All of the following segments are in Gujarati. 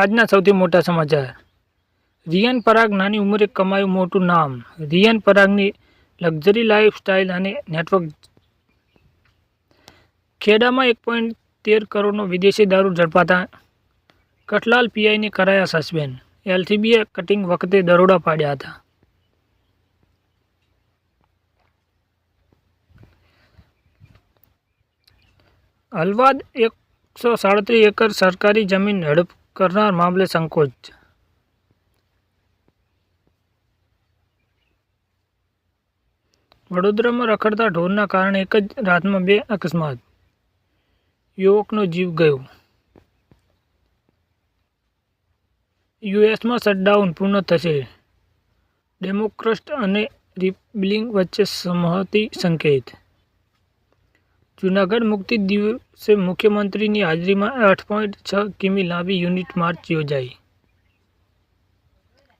આજના સૌથી મોટા સમાચાર. રિયાન પરાગ નાની ઉંમરે કમાયું મોટું નામ. રિયાન પરાગની લક્ઝરી લાઈફ સ્ટાઇલ અને નેટવર્ક ખેડામાં એક પોઈન્ટ તેર કરોડનો વિદેશી દારૂ ઝડપાતા કઠલાલ પીઆઈને કરાયા સસ્પેન્ડ. એલસીબીએ કટિંગ વખતે દરોડા પાડ્યા હતા. હલવાદ એકસો સાડત્રીસ એકર સરકારી જમીન હડપ કરનાર મામલે સંકોચ વડોદરામાં રખડતા ઢોરના કારણે એક જ રાતમાં બે અકસ્માત. યુવકનો જીવ ગયો. યુએસમાં શટડાઉન પૂર્ણ થશે. ડેમોક્રસ્ટ અને રિબલિંગ વચ્ચે સહમતિ સંકેત. જૂનાગઢ મુક્તિ દિવસે મુખ્યમંત્રીની હાજરીમાં આઠ પોઈન્ટ છ કિમી લાંબી યુનિટ માર્ચ યોજાઈ.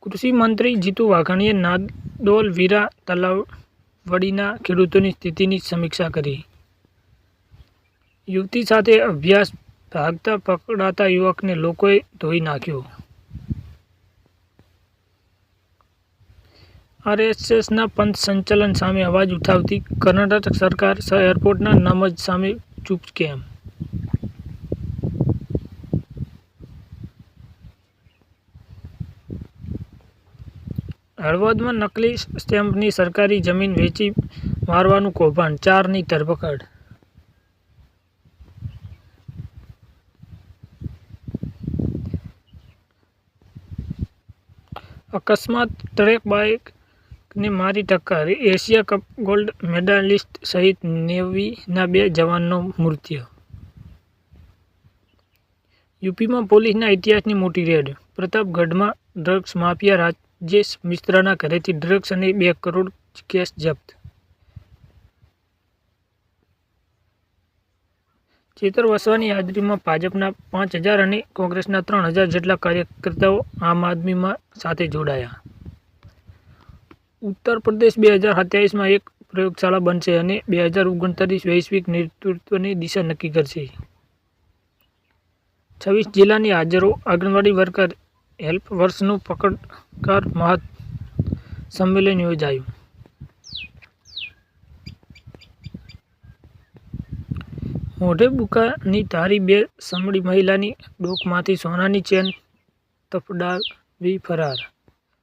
કૃષિ મંત્રી જીતુ વાઘાણીએ નાદોલ, વીરા તલાવડીના ખેડૂતોની સ્થિતિની સમીક્ષા કરી. યુવતી સાથે અભ્યાસ ભાગતા પકડાતા યુવકને લોકોએ ધોઈ નાખ્યો. આરએસએસના પંથ સંચાલન સામે અવાજ ઉઠાવતી કર્ણાટક સરકાર એરપોર્ટના નામજ સામે ચૂપ કેમ? હળવદમાં નકલી સ્ટેમ્પની સરકારી જમીન વેચી મારવાનું કૌભાંડ, ચારની ધરપકડ. અકસ્માત, ટ્રેક બાઇકને મારી ટક્કર. એશિયા કપ ગોલ્ડ મેડાલિસ્ટ સહિત નેવીના બે જવાનનો મૃત્યુ. યુપીમાં પોલીસના ઇતિહાસની મોટી રેડ. પ્રતાપગઢમાં ડ્રગ્સ માફિયા રાજેશ મિશ્રાના ઘરેથી ડ્રગ્સ અને બે કરોડ કેશ જપ્ત. ચેતર વસવાની હાજરીમાં ભાજપના પાંચ હજાર અને કોંગ્રેસના ત્રણ હજાર જેટલા કાર્યકર્તાઓ આમ આદમીમાં સાથે જોડાયા. ઉત્તર પ્રદેશ બે હજાર સત્યાવીસમાં એક પ્રયોગશાળા બનશે અને બે હજાર ઓગણત્રીસ વૈશ્વિક નેતૃત્વની દિશા નક્કી કરશે. છવ્વીસ જિલ્લાની હાજરો આંગણવાડી વર્કર હેલ્પ વર્ષનું પકડકાર મહત સંમેલન યોજાયું. મોઢે બુકાની ધારી બે સમડી મહિલાની ડોકમાંથી સોનાની ચેન તફડાવી ફરાર.